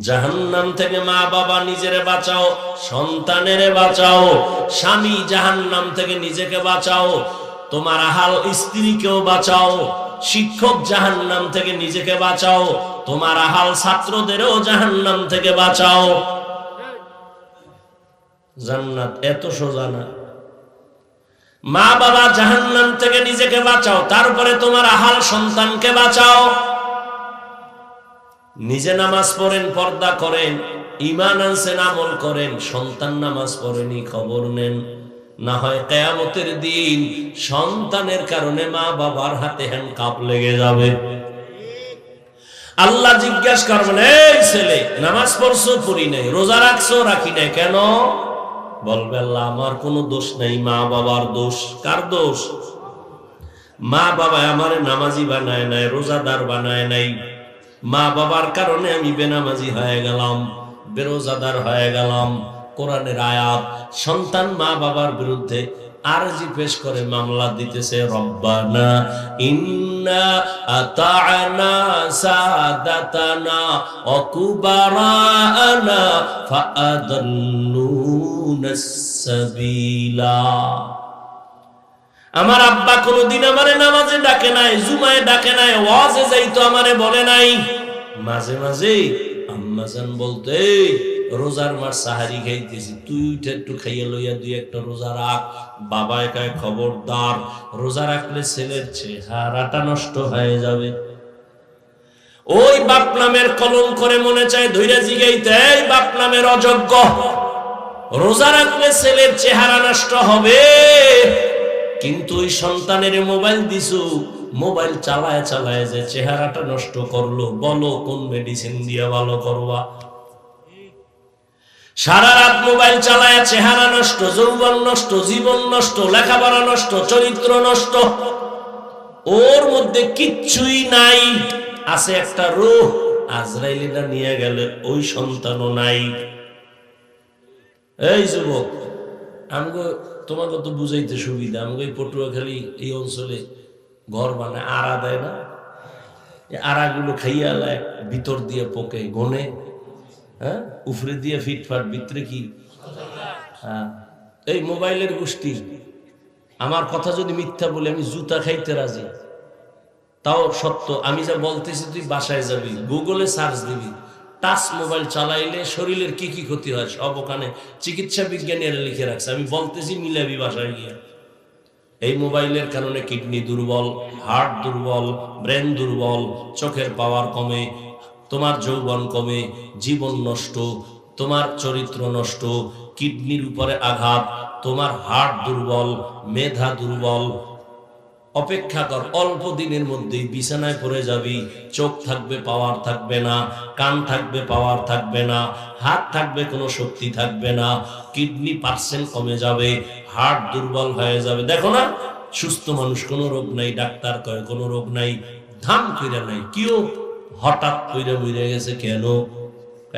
জাহান্নাম থেকে মা বাবা নিজেরে বাঁচাও, সন্তানের বাঁচাও, স্বামী জাহান্নাম থেকে নিজেকে বাঁচাও, তোমার আহাল স্ত্রীকেও বাঁচাও, শিক্ষক জাহান্নাম থেকে নিজেকে বাঁচাও, তোমার আহাল ছাত্রদেরও জাহান্নাম থেকে বাঁচাও। জান্নাত এত সোজা না। মা বাবা জাহান্নাম থেকে নিজেকে বাঁচাও, তারপরে তোমার আহাল সন্তানকে বাঁচাও। নিজে নামাজ পড়েন, পর্দা করেন ইমান আনছেন, আমল করেন, সন্তান নামাজ পড়েনি, খবর নেন। না হয় কেয়ামতের দিন সন্তানের কারণে মা বাবার হাতে হ্যান্ড কাপ লেগে যাবে। আল্লাহ জিজ্ঞাসা করবেন, এই ছেলে, নামাজ পড়ছো, পড়ি নাই, রোজা রাখছো, রাখি নাই কেন? বলবে আল্লাহ, আমার কোনো দোষ নাই মা বাবার দোষ। কার দোষ? মা বাবা আমার নামাজি বানায় নাই, রোজাদার বানায় নাই। মা বাবার কারণে আমি বেনামাজি হয়ে গেলাম, বেরোজাদার হয়ে গেলাম, কোরআনের আয়াত, সন্তান মা বাবার বিরুদ্ধে আরজি পেশ করে মামলা দিতেছে, রব্বানা ইন্না আতা'না সাবিলা। আমার আব্বা কোনোদিন আমারে নামাজে ডাকে নাই, জুমায় ডাকে নাই, ওয়াজে যাইতো আমারে বলে নাই। মাঝে মাঝে আম্মাজান বলতে রোজার মাস সাহারি খাইতেছি, তুই উঠে একটু খাইয়ে লইয়া দুই একটা রোজা রাখ। বাবা একাই খবরদার, রোজা রাখলে ছেলের চেহারাটা নষ্ট হয়ে যাবে। ওই বাপ নামের কলম করে মনে চায়, ধৈর্য জিগাইতে, এই বাপ নামের অযোগ্য। রোজা রাখলে ছেলের চেহারা নষ্ট হবে। কিন্তু ওই সন্তানের মোবাইল দিছু, মোবাইল চালায় চালায় যে চেহারাটা নষ্ট করল, বলো কোন মেডিসিন দিয়ে ভালো করবা। সারা রাত মোবাইল চালায়, চেহারা নষ্ট, যৌবন নষ্ট, জীবন নষ্ট, লেখাপড়া নষ্ট, চরিত্র নষ্ট। ওর মধ্যে কিচ্ছুই নাই, আছে একটা রোহ, আজরাইলিনা নিয়ে গেলে ওই সন্তানও নাই। এই যুবক, আমগো তোমাকে কত বুঝাইতে সুবিধা, আমাকে এই পটুয়াখালী এই অঞ্চলে ঘর বানায়, আড়া দেয় না। আড়াগুলো খাইয়া লায়, ভিতর দিয়ে পোকে, গনে হ্যাঁ? উফরে দিয়ে ফিটফাট, ভিতরে কি? হ্যাঁ। এই মোবাইলের গোষ্ঠী, আমার কথা যদি মিথ্যা বলে আমি জুতা খাইতে রাজি, তাও সত্য। আমি যা বলতেছি তুই বাসায় যাবি, গুগলে সার্চ দিবি। টাচ মোবাইল চালাইলে শরীরের কি কি ক্ষতি হয় সব ওখানে চিকিৎসা বিজ্ঞানী এরা লিখে রাখছে। আমি বলতেছি মিলাবি বাসায় গিয়ে। এই মোবাইলের কারণে কিডনি দুর্বল, হার্ট দুর্বল, ব্রেন দুর্বল, চোখের পাওয়ার কমে, তোমার যৌবন কমে, জীবন নষ্ট, তোমার চরিত্র নষ্ট, কিডনির উপরে আঘাত, তোমার হার্ট দুর্বল, মেধা দুর্বল অপেক্ষা কর, অল্প দিনের মধ্যেই বিছানায় পড়ে যাবি। চোখ থাকবে, পাওয়ার থাকবে না, কান থাকবে, পাওয়ার থাকবে না, হাত থাকবে, কোনো শক্তি থাকবে না। কিডনি পার্সেন্ট কমে যাবে হার্ট দুর্বল হয়ে যাবে। দেখো না, সুস্থ মানুষ, কোনো রোগ নাই, ডাক্তার কয়, কোনো রোগ নাই ধাম কইরা নাই, কিও হঠাৎ কইরা মরে গেছে কেন?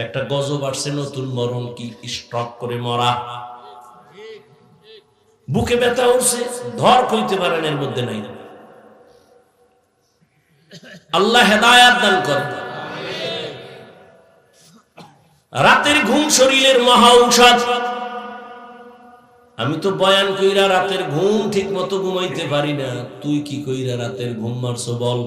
একটা গজব আসছে, নতুন মরণ কি স্ট্রক করে মরা। বুকে ব্যথা উঠছে, ধর কইতে পারেন এর মধ্যে নাই। আল্লাহ হেদায়াত দান করেন রাতের ঘুম শরীরের মহা ঔষধ। আমি তো বয়ান কইরা রাতের ঘুম ঠিক মতো ঘুমাইতে পারি না। তুই কি কইরা রাতের ঘুম মারছো বল?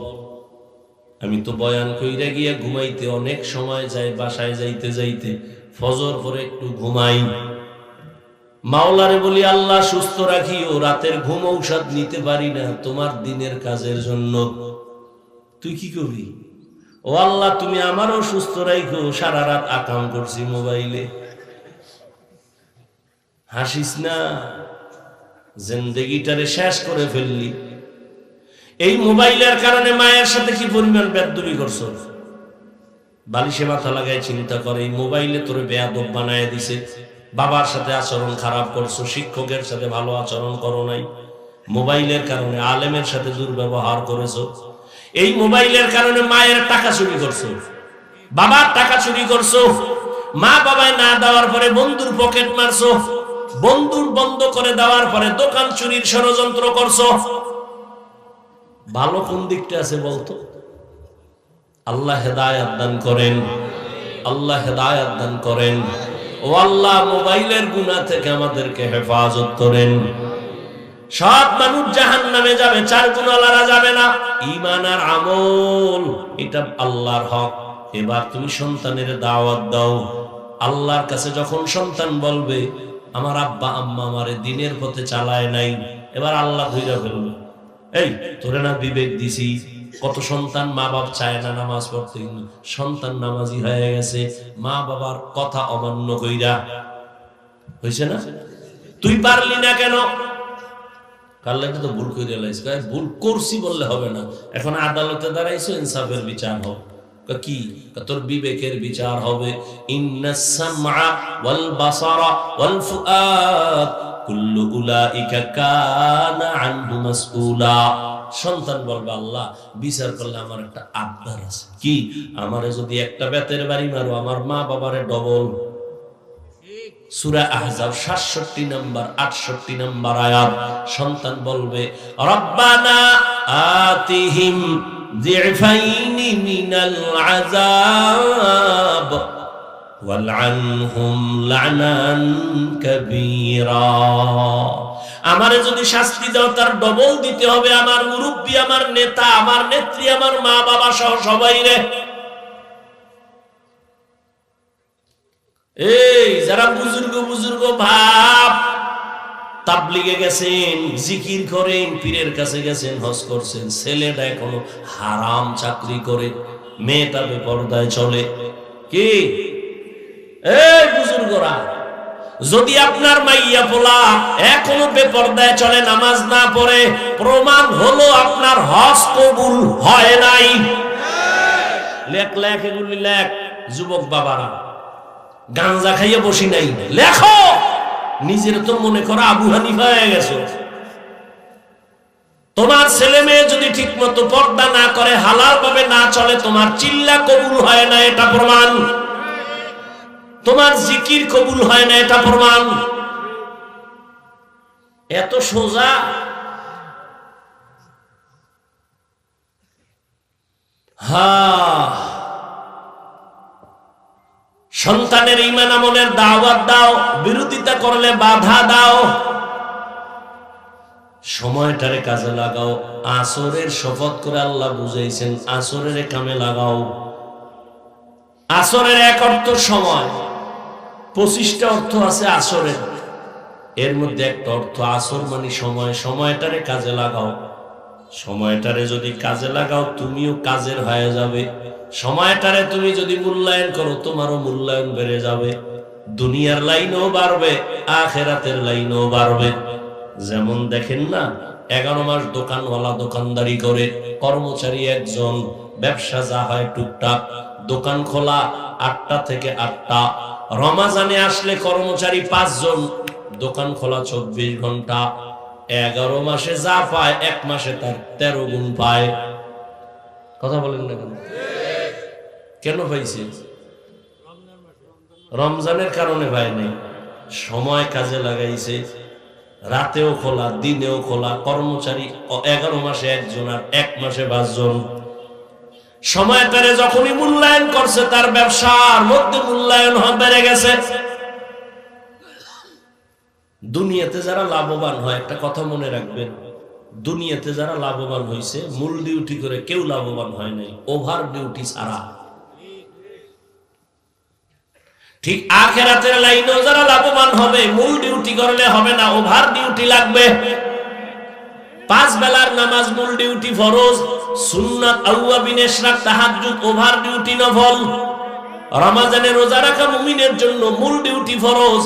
আমি তো বয়ান কইরা গিয়া ঘুমাইতে অনেক সময় যায়, বাসায় যাইতে যাইতে ফজর পরে একটু ঘুমাই। মাওলারে বলি, আল্লাহ সুস্থ রাখি ও রাতের ঘুম ঔষধ নিতে পারি না, তোমার দিনের কাজের জন্য। তুই কি করবি? ও আল্লাহ, তুমি আমারও সুস্থ রাখো সারা রাত আকাম করছি মোবাইলে। হাসিস না? জিন্দগিটারে শেষ করে ফেললি। এই মোবাইলের কারণে মায়ের সাথে কি পরিমাণ বেদবি করছ? বালিশে মাথা লাগায় চিন্তা করে, এই মোবাইলে তোরে বেয়াদব বানায় দিছে। বাবার সাথে আচরণ খারাপ করছ, শিক্ষকের সাথে ভালো আচরণ করো নাই, মোবাইলের কারণে আলেমের সাথে দুর্ব্যবহার করেছ, এই মোবাইলের কারণে মায়ের টাকা চুরি করছ, বাবার টাকা চুরি করছ, মা বাবায় না দেওয়ার পরে বন্ধুর পকেট মারছো, বন্ধুর বন্ধ করে দেওয়ার পরে দোকান চুরির ষড়যন্ত্র করছ। ভালো কোন দিকটা আছে বলতো? আল্লাহ হেদায়াত দান করেন, আল্লাহ হেদায়াত দান করেন। আল্লাহ, মোবাইলের গুণা থেকে আমাদেরকে হেফাজত করেন। সব মানুষ জাহান নামে যাবে, চার গুণালারা যাবে না। ইমান আর আমল, এটা আল্লাহর হক। এবার তুমি সন্তানের দাওয়াত দাও। আল্লাহর কাছে যখন সন্তান বলবে, আমার আব্বা, আম্মা আমারে দিনের পথে চালায় নাই। এবার আল্লাহ ধৈর্য ফেলবে। এই, তোরে না বিবেক দিছি। কত সন্তান মা বাপ চায় না নামাজ পড়তে সন্তান নামাজি হয়ে গেছে, মা বাবার কথা অমান্য কইরা। হয়েছে না? তুই পারলি না কেন? বললে হবে না। এখন আদালতে বিচার তোর বিবেকের বিচার হবে। কুল্লু সন্তান বলবে আল্লাহ বিচার করলে আমার একটা আবদার আছে। কি? আমারে যদি একটা বেতের বাড়ি মারো আমার মা বাবারে ডবল। সুরা আহজাব সাতষট্টি নাম্বার আটষট্টি নাম্বার আয়াত। সন্তান বলবে রব্বানা আতিহিম দিফাইনি মিনাল আযাব ওয়ালআনহুম লানান কাবীরা। আমারে যদি শাস্তি দাও, তার ডবল দিতে হবে। আমার মুরব্বী, আমার নেতা, আমার নেত্রী, আমার মা বাবা সহ সবাই রে। এই, যারা বুজুর্গ বুজুর্গ ভাব তাবলিগে গেছেন, জিকির করেন, পীরের কাছে গেছেন, হজ করছেন, ছেলেটা এখনও হারাম চাকরি করে মেয়েটা বেপরদায় চলে। কি? এই বুজুর্গরা যদি আপনার মাইয়া পোলা এখনও বেপরদায় চলে, নামাজ না পড়ে, প্রমাণ হলো আপনার হজ কবুল হয় নাই। লেখ লেখ, এগুলি লেখ, যুবক বাবারা। গাঞ্জা খাইয়ে বসি নাই। লেখো! নিজের তো মনে করো আবু হানিফা হয়ে গেছে। তোমার ছেলে মেয়ে যদি ঠিক মতো পর্দা না করে, হালাল ভাবে না চলে, তোমার চিল্লা কবুল হয় না, এটা প্রমাণ। তোমার জিকির কবুল হয় না, এটা প্রমাণ। এত সোজা। হা। সন্তানের ইমান আমলের দাওয়াত দাও, বিরোধিতা করলে বাধা দাও। সময়টারে কাজে লাগাও, আসরের শপথ করে আল্লাহ বুঝাইছেন, আসরের কামে লাগাও। আসরের এক অর্থ সময়। পঁচিশটা অর্থ আছে আসরের। এর মধ্যে একটা অর্থ আসর মানে সময়। সময়টারে কাজে লাগাও। সময়টারে যদি কাজে লাগাও, তুমিও কাজের হয়ে যাবে। সময়টারে তুমি যদি মূল্যায়ন করো, তোমারও মূল্যায়ন বেড়ে যাবে। দুনিয়ার লাইনও বাড়বে, আখেরাতের লাইনও বাড়বে। যেমন দেখেন না, এগারো মাস দোকানওয়ালা দোকানদারি করে, কর্মচারী একজন, ব্যবসা যা হয় টুকটাক। দোকান খোলা আটটা থেকে আটটা। রমাজানে আসলে কর্মচারী পাঁচজন, দোকান খোলা চব্বিশ ঘণ্টা। এগারো মাসে যা পায়, এক মাসে তার তেরো গুণ পায়। কথা বলেন না কেন? কেন পাইছে? রমজানের কারণে ভাই নেই। সময় কাজে লাগাইছে। রাতেও খোলা, দিনেও খোলা। কর্মচারী, এগারো মাসে একজন আর এক মাসে পাঁচজন। সময়টারে যখনই মূল্যায়ন করছে, তার ব্যবসার মধ্যে মূল্যায়ন বেড়ে গেছে। দুনিয়াতে যারা লাভবান হয়, একটা কথা মনে রাখবেন, দুনিয়াতে যারা লাভবান হয়েছে মূল ডিউটি করে কেউ লাভবান হয় নাই ওভার ডিউটি ছাড়া। ঠিক আখেরাতের লাইনেও যারা লাভবান হবে, মূল ডিউটি করলে হবে না ওভার ডিউটি লাগবে। পাঁচ বেলার নামাজ মূল ডিউটি ফরজ, সুন্নাত আউয়াবিন ইশরাক তাহাজ্জুদ ওভার ডিউটি নফল। রমাজানে রোজা রাখা মুমিনের জন্য মূল ডিউটি ফরজ,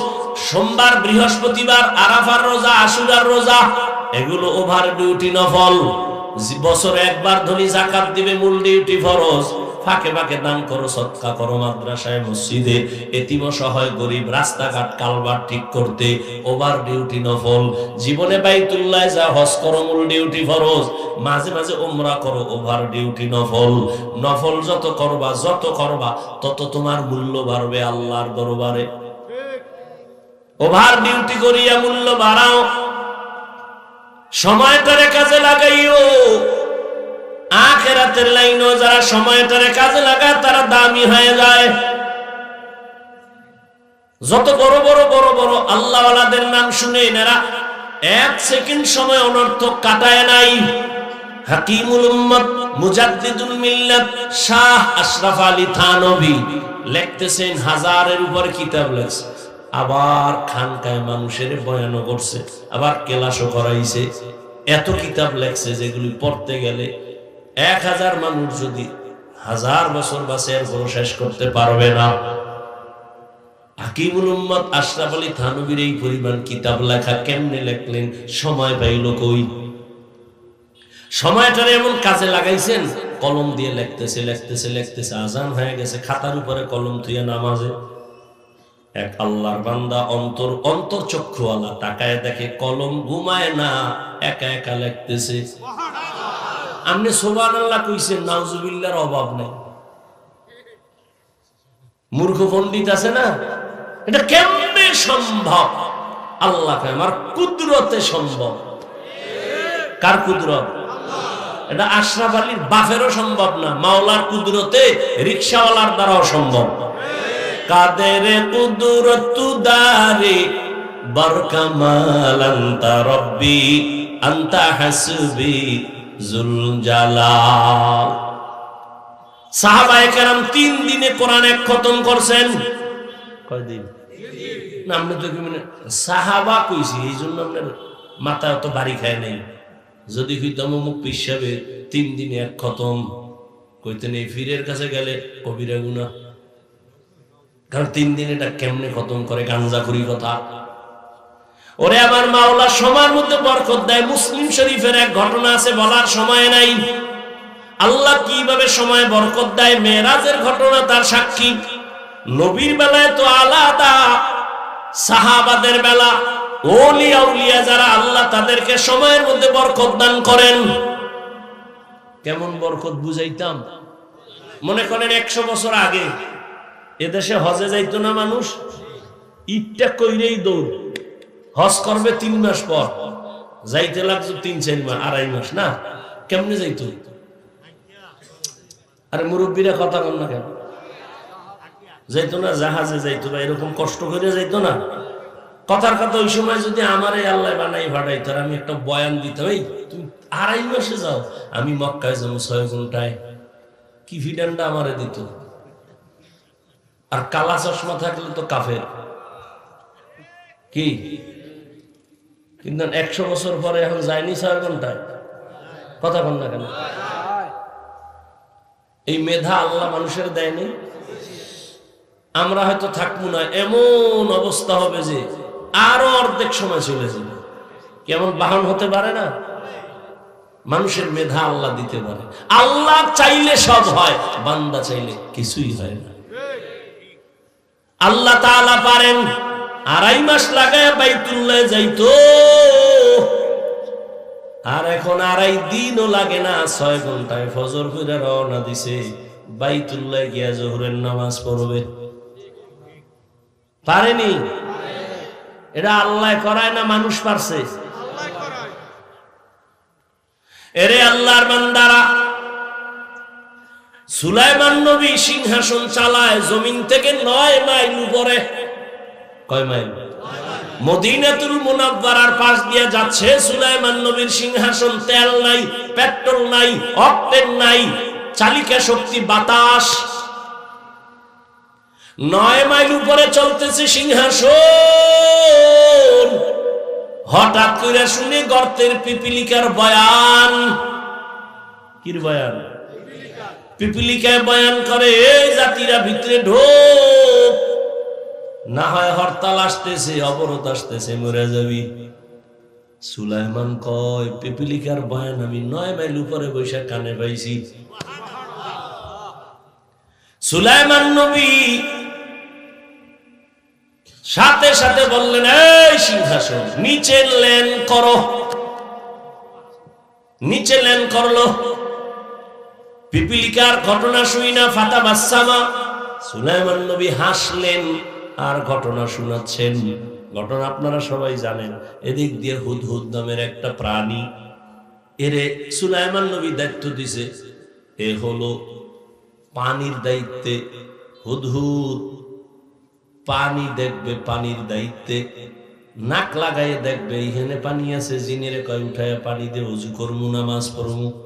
সোমবার, বৃহস্পতিবার, আরাফার রোজা, আশুরার রোজা, এগুলো ওভার ডিউটি নফল। বছরে একবার ধনী জাকাত দিবে মূল ডিউটি ফরজ। ফাঁকে ফাঁকে দান করো, সৎকা করো মাদ্রাসায়, মসজিদে। এতিম সহায়, গরিব, রাস্তাঘাট কালবার ঠিক করতে। ওভার ডিউটি নফল। জীবনে বাইতুল্লাহ যা হজ করো, মূল ডিউটি ফরজ। মাঝে মাঝে উমরা করো, ওভার ডিউটি নফল। নফল যত করবা যত করবা, তত তোমার মূল্য বাড়বে আল্লাহর দরবারে। ওভার ডিউটি করিয়া মূল্য বাড়াও। সময়টারে কাজে লাগাইও। আখেরাতের লাইনও যারা সময়টারে কাজে লাগায়, তারা দামি হয়ে যায়। যত বড় বড় বড় বড় আল্লাহওয়ালাদের নাম শুনে এনারা এক সেকেন্ড সময় অনর্থক কাটায় নাই। হাকিমুল উম্মত মুজাদ্দিদুল মিল্লাত শাহ আশরাফ আলী লিখতেছেন, হাজারের উপর কিতাব লেখছে। আবার খানকায় মানুষের বয়ানও করছে, আবার কেলাসও করাইছে। এত কিতাব লেখছে যেগুলি পড়তে গেলে এক হাজার মানুষ যদি হাজার বছর বাসে এরপরও শেষ করতে পারবে না। কলম দিয়ে লিখতেছে লিখতেছে লিখতেছে, আজান হয়ে গেছে, খাতার উপরে কলম থুয়ে নামাজে। এক আল্লাহর বান্দা অন্তর অন্তর চক্ষুওয়ালা টাকায় দেখে কলম ঘুমায় না, একা একা লিখতেছে। আপনি সোবান আল্লাহ কইছেন নাউজুবিল্লার অভাব নেই। মূর্খ পণ্ডিত আছে না? এটা কেমনে সম্ভব? আল্লাহ আমার কুদরতে সম্ভব। কার কুদরত? এটা আশরাফ আলীর বাফেরও সম্ভব না, মাওলার কুদরতে রিক্সাওয়ালার দ্বারাও সম্ভব। কাদের কুদরত দারে? বরকামাল রব্বি, আন্তা হাসবি। সাহাবায়ে কেরাম তিন দিনে কোরআন এক খতম করছেন। কয়দিন? না আপনি তো মানে সাহাবা কইছি এই জন্য আপনার মাথা অত বাড়ি খায় নাই। যদি হইতাম অমুক পিসাবে তিন দিনে এক খতম কইতেন এই ফিরের কাছে গেলে কবিরা গুনা কারণ তিন দিন এটা কেমনে খতম করে গাঞ্জা করি কথা। ওরে আমার মাওলা, সময়ের মধ্যে বরকত দেয়। মুসলিম শরীফের এক ঘটনা আছে, বলার সময় নাই। আল্লাহ কীভাবে সময় বরকত দেয়? মেয়েরাজের ঘটনা, তার সাক্ষী। নবীর বেলায় তো আলাদা, সাহাবাদের বেলা। ওলিয়া উলিয়া যারা, আল্লাহ তাদেরকে সময়ের মধ্যে বরকত দান করেন। কেমন বরকত বুঝাইতাম? মনে করেন একশো বছর আগে, এদেশে হজে যাইতো না মানুষ? ইটটা কইরেই দৌড়। হজ করবে তিন মাস পর। যাইতে লাগতো তিন, চার মাস, আড়াই মাস, না? কেমনে যাইতো? আরে মুরব্বীরা কথা কন না কেন? যাইতো না, জাহাজে যাইতো না এরকম কষ্ট করে যাইতো না? কথার কথা ওই সময় যদি আমার আল্লাহ বানাই ভাড়াই তার আমি একটা বয়ান দিতাম, এই, তুমি আড়াই মাসে যাও, আমি মক্কায় যাব ছয় ঘন্টায়। কি ফিডানটা আমারে দিত? আর কালা চশমা থাকলে তো কাফের। কি? কিন্তু একশো বছর পরে এখন যায়নি ছয় ঘন্টায় কথা বল না কেন? এই মেধা আল্লাহ মানুষের দেয়নি। আমরা হয়তো থাকব না, এমন অবস্থা হবে যে আরও অর্ধেক সময় চলে যাবে। কেমন বাহন হতে পারে না? মানুষের মেধা আল্লাহ দিতে পারে। আল্লাহ চাইলে সব হয়, বান্দা চাইলে কিছুই হয় না। আল্লাহ তাআলা পারেন আড়াই মাস লাগায় বাইতুল্লাহ যাইতো। আর এখন আড়াই দিনও লাগে না, ছয় ঘন্টায় ফজর করে রওনা দিছে। বাইতুল্লাহ গিয়া জোহরের নামাজ পড়বে। পারেনি? এটা আল্লাহ করায় না মানুষ পারছে? এরে আল্লাহর বান্দারা, সুলাইমান নবী সিংহাসন চালায়, জমিন থেকে নয় মাইল উপরে কয় মাইল? মদিনাতুল মুনাব্বারার পাশ দিয়ে যাচ্ছে সুলাইমান নবীর সিংহাসন, তেল নাই, পেট্রোল নাই, অক্টেন নাই, চালিকা শক্তি বাতাস। নয় মাইল উপরে চলতেছে সিংহাসন। হঠাৎ করে শুনে গর্তের পিপিলিকার বয়ান। কির বয়ান? পিপিলিকায় বয়ান করে জাতিরা ভিতরে ঢোক। না হয় হরতাল আসতেছে, অবরোধ আসতেছে, মরে যাবি। সুলাইমান কয়, পিপিলিকার বয়ান আমি নয় মাইল উপরে বৈশা কানে পাইছি। সুলাইমান নবী সাথে সাথে বললেন, এই সিংহাসন, নিচে লেন করো। নিচে লেন করল। পিপিলিকার ঘটনা শুই না, ফাতা বাসামা সুলাইমান নবী হাসলেন। আর ঘটনা শোনাচ্ছেন। ঘটনা আপনারা সবাই জানেন। এদিক দিয়ে হুদহুদ নামের একটা প্রাণী। এরে সুলাইমান নবী দায়িত্ব দিছে। এ হলো পানির দায়িত্বে। হুদহুদ, পানি দেখবে পানির দায়িত্বে। নাক লাগাইয়ে দেখবে, এইখানে পানি আছে। জিনেরে কয়, উঠায় পানি দিয়ে উজু করমু, নামাজ পড়মু।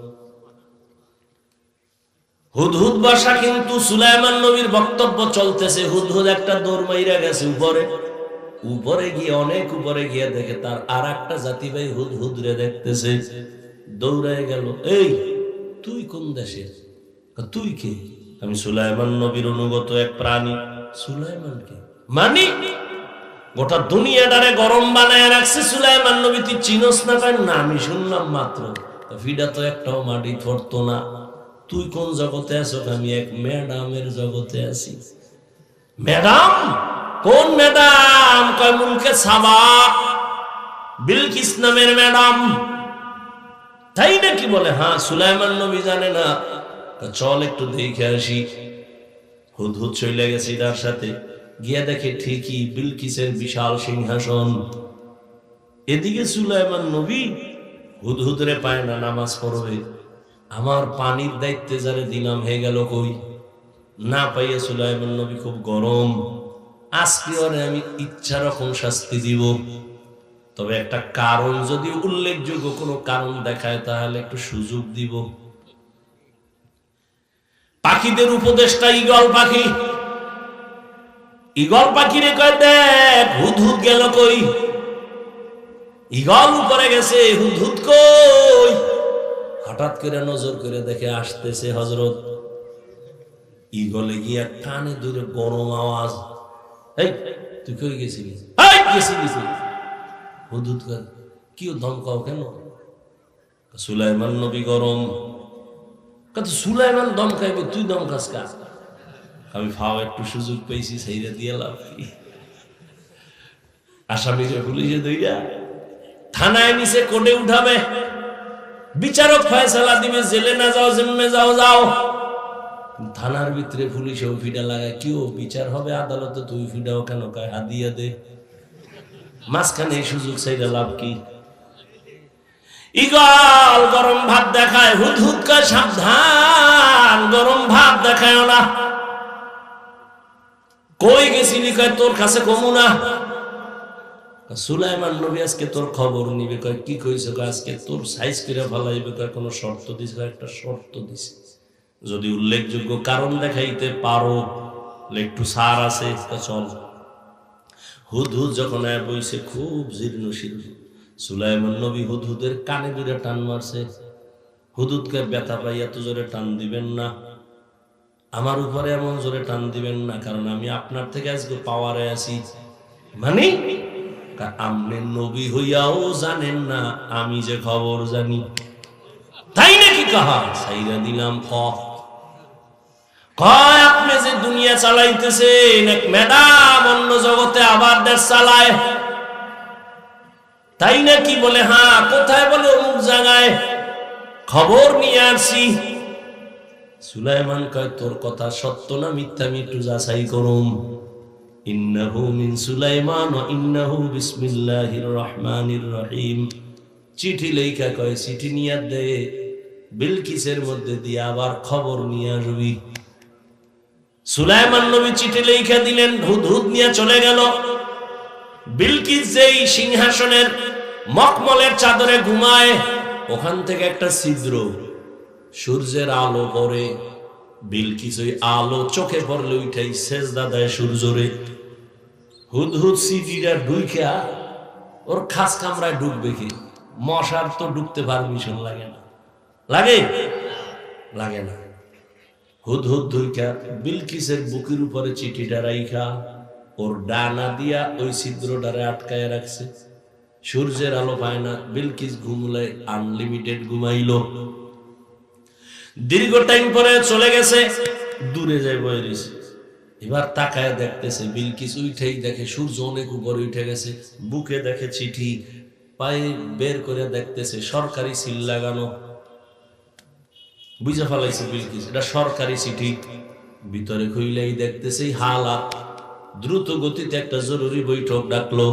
হুদহুদ বাসা কিন্তু সুলাইমান নবীর বক্তব্য চলতেছে। হুদহুদ একটা দৌড় মাইরা গেছে উপরে। উপরে গিয়ে, অনেক উপরে গিয়ে দেখে তার আর একটা জাতি ভাই হুদ হুদরে দেখতেছে। দৌড়ায় গেল, এই, তুই কোন দেশের তুই কে? আমি সুলাইমান নবীর অনুগত এক প্রাণী। সুলাইমান কে? মানি? গোটা দুনিয়াটারে গরম বানায় রাখছে সুলাইমান নবী। তুই চিনস না না আমি শুনলাম মাত্র। ফিডা তো একটাও মাটি পড়তো না। তুই কোন জগতে আছো? আমি এক ম্যাডামের জগতে আছি। ম্যাডাম? কোন ম্যাডাম? কয়, মুলকে সাবা। বিলকিস নামের ম্যাডাম। তাই নাকি বলে? হ্যাঁ সুলাইমান নবী জানে না। চল একটু দেখে আসি। হুদ হুদ চলে গেছি তার সাথে। গিয়া দেখে ঠিকই বিলকিসের বিশাল সিংহাসন। এদিকে সুলাইমান নবী হুদ হুদরে পায় না, নামাজ পড়বে। আমার পানির দায়িত্বে যারে দিলাম হয়ে গেল কই? না পাইয়া সুলাইমান নবী খুব গরম। আজকে ওরে আমি ইচ্ছা রকম শাস্তি দিব। তবে একটা কারণ যদি উল্লেখযোগ্য কোনো কারণ দেখায়, তাহলে একটু সুযোগ দিব। পাখিদের উপদেশটা ইগল পাখি। ইগল পাখি রে কয়, দেখ হুদ গেল কই? ইগল উপরে গেছে হুদ হুদ কই? হঠাৎ করে নজর করে দেখে আসতেছে হজরত ইগলে গিয়া কানে দূরে গরম আওয়াজ এই তুই কই গেছিলি? গেছিলি হুদুদ কর কি ধমকাও কেন? সুলাইমান নবী গরম। কত সুলাইমান দমকাইবে তুই দমকাস কা? আমি ফাও একটু সুযোগ পেয়েছি সেইটা দিয়ে লাভ কি আসামিরে পুলিশে দইয়া থানায় নিচে কোটে উঠাবে। বিচারক ফয়সালা দিবে, জেলে না যাও, জিম্মে যাও যাও। থানার ভিতরে পুলিশেও ফিডা লাগায়। কেউ বিচার হবে আদালতে? তুই ফিডাও কেন? কয় হাদিয়া দে। মাঝখানে এই সুযোগ চাইলে লাভ কি? ইগল, গরম ভাত দেখায়, হুদ হুদ কয়, সাবধান, গরম ভাত দেখায় না। কই গেছিলি? কয়, তোর কাছে কমু না। সুলাইমান নবী আজকে তোর খবর নিবে, কয়, কি কইছে? কয়, আজকে তোর সাইজ করে ভালাইবে কয়, কোনো শর্ত দিছে? একটা শর্ত দিছে। যদি উল্লেখযোগ্য কারণ দেখাইতে পারো একটু সার আছে চল। হুদ হুদ যখন বইছে, খুব জীর্ণ শীর্ণ সুলাইমান নবী হুদ হুদের কানে দূরে টান মারছে। হুদুদকে ব্যথা পাই এত জোরে টান দিবেন না। আমার উপরে এমন জোরে টান দিবেন না, কারণ আমি আপনার থেকে আজকে পাওয়ারে আছি। মানে কা- আপনি নবী হইয়াও জানেন না, আমি যে খবর জানি। তাই নাকি কাহা? সাইরা দিলাম, খ। বলে কোথায় বলে খবর নিয়ে সুলাইমান কয়, তোর কথা সত্য না মিথ্যা? একটু যাচাই করুম। ইন্নাহু মিন সুলাইমান ও ইন্নাহু বিসমিল্লাহির রহমানির রহিম। চিঠি লেখা কয়, চিঠি নিয়ে দে, বিলকিসের মধ্যে দিয়ে আবার খবর নিয়ে আসবি। সুলাইমান নবী চিঠি লেখা দিলেন হুদ হুদ নিয়ে চলে গেল। বিলকিস যেই সিংহাসনের মকমলের চাদরে ঘুমায়, ওখান থেকে একটা ছিদ্র সূর্যের আলো পরে, বিলকিস ওই আলো চোখে পড়লে উঠাই সেজদা দেয় সূর্যরে। হুদ হুদ সিটিটা ঢুইখা ওর খাস কামরায় ঢুকবে কি? মশার তো ঢুকতে পারমিশন লাগে না। লাগে? লাগে না। হুদ হুদ ধুইকা বিলকিসের বুকের উপরে চিঠিটা রাইখা, ওর ডানা দিয়া ওই ছিদ্রটারে আটকায় রাখছে। সূর্যের আলো পায় না, বিলকিস ঘুমলে আনলিমিটেড ঘুমাইলো। দীর্ঘ টাইম পরে চলে গেছে, দূরে যায় বয়ে এবার তাকায় দেখতেছে, বিলকিস উঠেই দেখে, সূর্য অনেক উপরে উঠে গেছে, বুকে দেখে চিঠি, পায়ে বের করে দেখতেছে, সরকারি সিল লাগানো। বুঝে ফেলাইছে বিলকিস, এটা সরকারি চিঠি। ভিতরে খুইলেই দেখতেছে হালাত। দ্রুত গতিতে একটা জরুরি বৈঠক ডাকলো।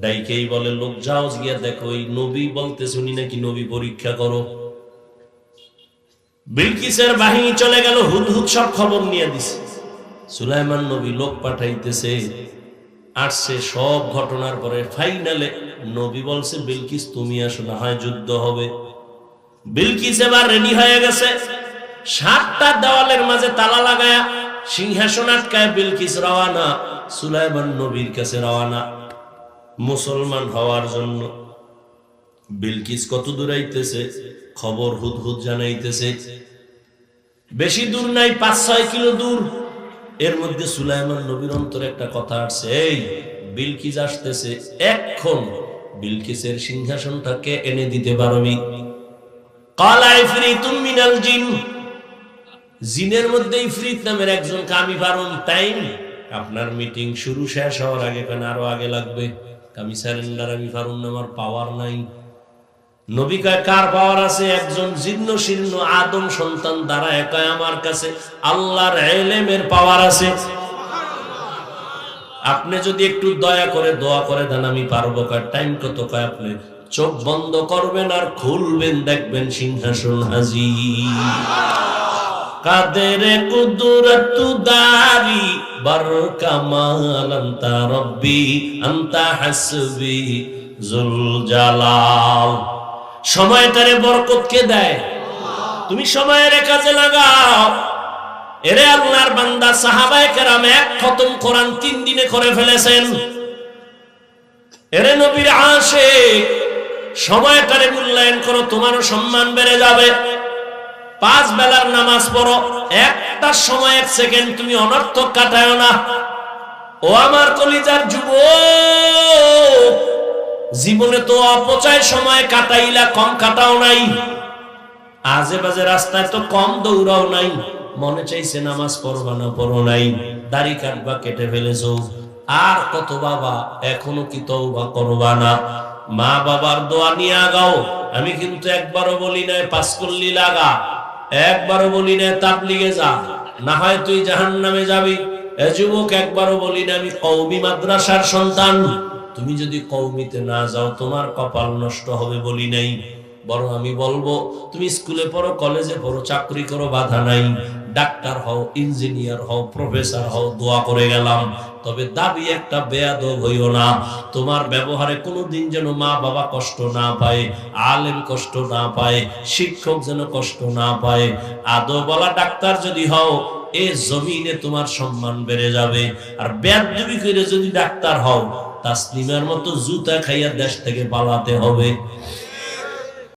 ডাইকেই বলে, লোক, যাও, গিয়া দেখো, এই নবী বলতে শুনি নাকি নবী পরীক্ষা করো? বিলকিসের বাহিনী চলে গেল হুদ হুদ সব খবর নিয়ে দিছে। সুলাইমান নবী লোক পাঠাইতেছে। আসছে সব ঘটনার পরে ফাইনালে নবী বলছে, বিলকিস, তুমি আসো, না হয় যুদ্ধ হবে। বিলকিস এবার রেডি হয়ে গেছে। সাতটা দেওয়ালের মাঝে তালা লাগায়া সিংহাসন আটকায় বিলকিস রওয়ানা সুলাইমান নবীর কাছে রওয়ানা মুসলমান হওয়ার জন্য। বিলকিস কত দূর আইতেছে, খবর হুদ হুদ জানাইতেছে। বেশি দূর নাই, পাঁচ ছয় কিলো দূর। এর মধ্যে সুলাইমান নবীর অন্তরে একটা কথা আসছে, এই বিলকিস আসতেছে এখন। বিলকিসের সিংহাসনটাকে এনে দিতে পারবি টাইম আপনার মিটিং শুরু শেষ হওয়ার আগে কেন আরও আগে লাগবে? স্যারেন্ডার আমি আমার পাওয়ার নাই। আপনি যদি একটু দয়া করে দোয়া করে দেন, আমি পারব। কার টাইম কত? কয়, আপনি চোখ বন্ধ করবেন আর খুলবেন, দেখবেন সিংহাসন হাজি কাদের কুদরত দারি বর রব্বি, আন্তা হাসবি, জুল জালাল। সময়টারে বরকত কে দেয়? তুমি সময়ের কাজে লাগাও। এরে আল্লাহর বান্দা, সাহাবায়ে কেরাম এক খতম কোরআন তিন দিনে করে ফেলেছেন। এরে নবীর আশিক সময়টারে মূল্যায়ন করো, তোমারও সম্মান বেড়ে যাবে। পাঁচ বেলার নামাজ পড়ো, একটা সময় এক সেকেন্ড তুমি অনর্থক কাটায় না। ও আমার কলিজার যুব জীবনে তো অপচয় সময় কাটাইলা, কম কাটাও নাই। আজে বাজে রাস্তায় তো কম দৌড়াও নাই। মনে চাইছে নামাজ পড়বা না পড়ো নাই। দাড়ি কাটবা, কেটে ফেলেছো। আর কত বাবা, এখনও কি তওবা করবা না? মা বাবার দোয়া নিয়ে আগাও। আমি কিন্তু একবারও বলি নাই পাস করলি লাগা। একবারও বলি না তাবলিগে যা। না হয় তুই জাহান নামে যাবি যুবক, একবারও বলি না আমি কৌমি মাদ্রাসার সন্তান। তুমি যদি কৌমিতে না যাও, তোমার কপাল নষ্ট হবে বলি নাই। বরং আমি বলব, তুমি স্কুলে পড়ো, কলেজে পড়ো, চাকরি করো, বাধা নাই। ডাক্তার হও, ইঞ্জিনিয়ার হও, প্রফেসর হও, দোয়া করে গেলাম। তবে দাবি একটা বেয়াদব হইও না। তোমার ব্যবহারে কোনোদিন যেন মা বাবা কষ্ট না পায়, আলেম কষ্ট না পায়, শিক্ষক যেন কষ্ট না পায়। আদৌ বলা ডাক্তার যদি হও, এ জমিনে তোমার সম্মান বেড়ে যাবে। আর বেয়াদবি করে যদি ডাক্তার হও তাসলিমের মতো জুতা খাইয়া দেশ থেকে পালাতে হবে।